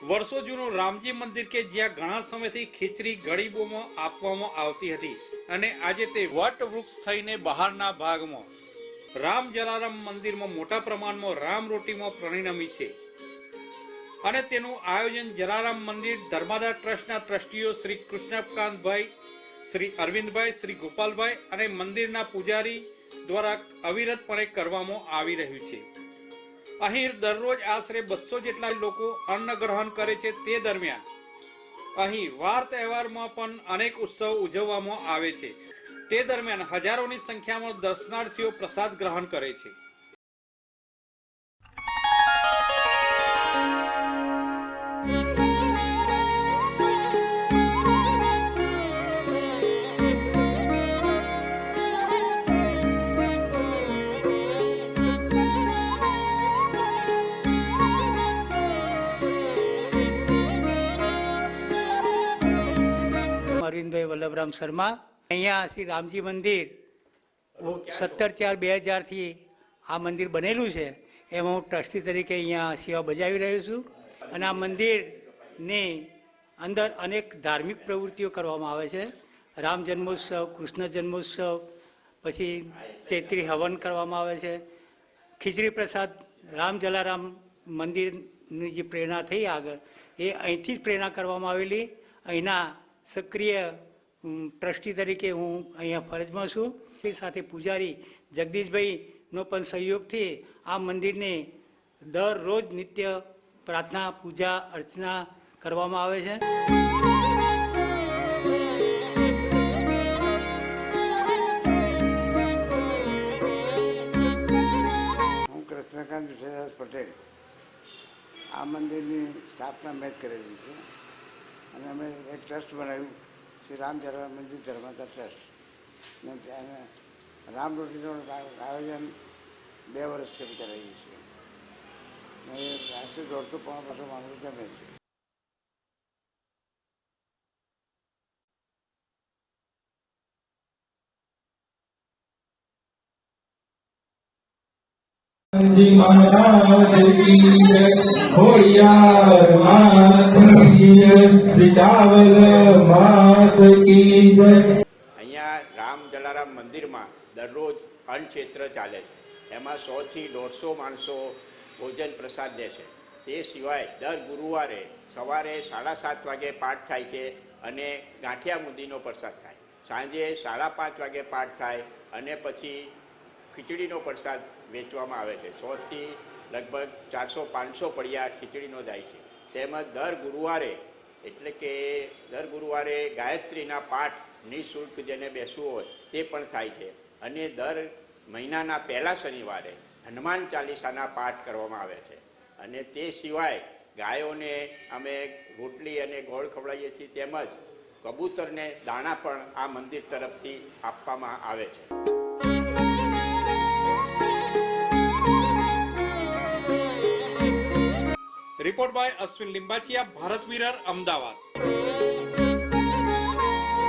વર્ષો જૂનું રામજી મંદિર કે જ્યાં ઘણા સમયથી ખીચડી ગરીબોમાં આપવામાં આવતી હતી અને આજે તે વટ વૃક્ષ થઈને બહારના ભાગમાં રામ જલારામ મંદિરમાં મોટા પ્રમાણમાં રામ રોટીમાં પરિણમી છે. અને તેનું આયોજન જલારામ મંદિર ધર્માદા ટ્રસ્ટના ટ્રસ્ટીઓ શ્રી કૃષ્ણકાંતભાઈ, શ્રી અરવિંદભાઈ, શ્રી ગોપાલભાઈ અને મંદિરના પૂજારી દ્વારા અવિરતપણે કરવામાં આવી રહ્યું છે. અહીં દરરોજ આશરે બસો જેટલા લોકો અન્ન ગ્રહણ કરે છે તે દરમિયાન. અહીં વાર તહેવારમાં પણ અનેક ઉત્સવ ઉજવવામાં આવે છે. તે દરમિયાન હજારોની સંખ્યામાં દર્શનાર્થીઓ પ્રસાદ ગ્રહણ કરે છે. વલ્લભરામ શર્મા. અહીંયા શ્રી રામજી મંદિર સત્તર ચાર બે હજારથી આ મંદિર બનેલું છે. એમાં હું ટ્રસ્ટી તરીકે અહીંયા સેવા બજાવી રહ્યો છું. અને આ મંદિરની અંદર અનેક ધાર્મિક પ્રવૃત્તિઓ કરવામાં આવે છે. રામ જન્મોત્સવ, કૃષ્ણ જન્મોત્સવ, પછી ચૈત્રી હવન કરવામાં આવે છે. ખીચડી પ્રસાદ, રામ જલારામ મંદિરની જે પ્રેરણા થઈ આગળ, એ અહીંથી જ પ્રેરણા કરવામાં આવેલી. અહીંના સક્રિય ટ્રસ્ટી તરીકે હું અહીંયા ફરજમાં છું. એ સાથે પૂજારી જગદીશભાઈનો પણ સહયોગથી આ મંદિરને દરરોજ નિત્ય પ્રાર્થના, પૂજા, અર્ચના કરવામાં આવે છે. હું કૃષ્ણકાંત વિશ્વદાસ પટેલ. આ મંદિરની સ્થાપના મેં જ કરેલી છે. અને અમે એક ટ્રસ્ટ બનાવ્યું. શ્રી રામ મંદિર ધર્માતા ટ્રસ્ટ ને રામ રોટીનું આયોજન બે વર્ષથી ચલાવ્યું છે. એ આશરે દોઢસો પોણા વર્ષો માણસો જમે છે જી મહારાજ કી જય અહીંયા રામ જલારામ મંદિરમાં દરરોજ અન્નક્ષેત્ર ચાલે છે. એમાં સોથી દોઢસો માણસો ભોજન પ્રસાદ લે છે. તે સિવાય દર ગુરુવારે સવારે સાડા સાત વાગે પાઠ થાય છે અને ગાંઠિયા મુંદીનો પ્રસાદ થાય. સાંજે સાડા પાંચ વાગે પાઠ થાય અને પછી ખીચડીનો પ્રસાદ વેચવામાં આવે છે. સોથી લગભગ ચારસો, પાંચસો પડિયા ખીચડીનો જાય છે. તેમજ દર ગુરુવારે, એટલે કે દર ગુરુવારે ગાયત્રીના પાઠ નિઃશુલ્ક જેને બેસવું હોય, તે પણ થાય છે. અને દર મહિનાના પહેલા શનિવારે હનુમાન ચાલીસાના પાઠ કરવામાં આવે છે. અને તે સિવાય ગાયોને અમે રોટલી અને ગોળ ખવડાવીએ છીએ, તેમજ કબૂતરને દાણા પણ આ મંદિર તરફથી આપવામાં આવે છે. Report by Ashwin Limbachiya Bharat mirror Ahmedabad.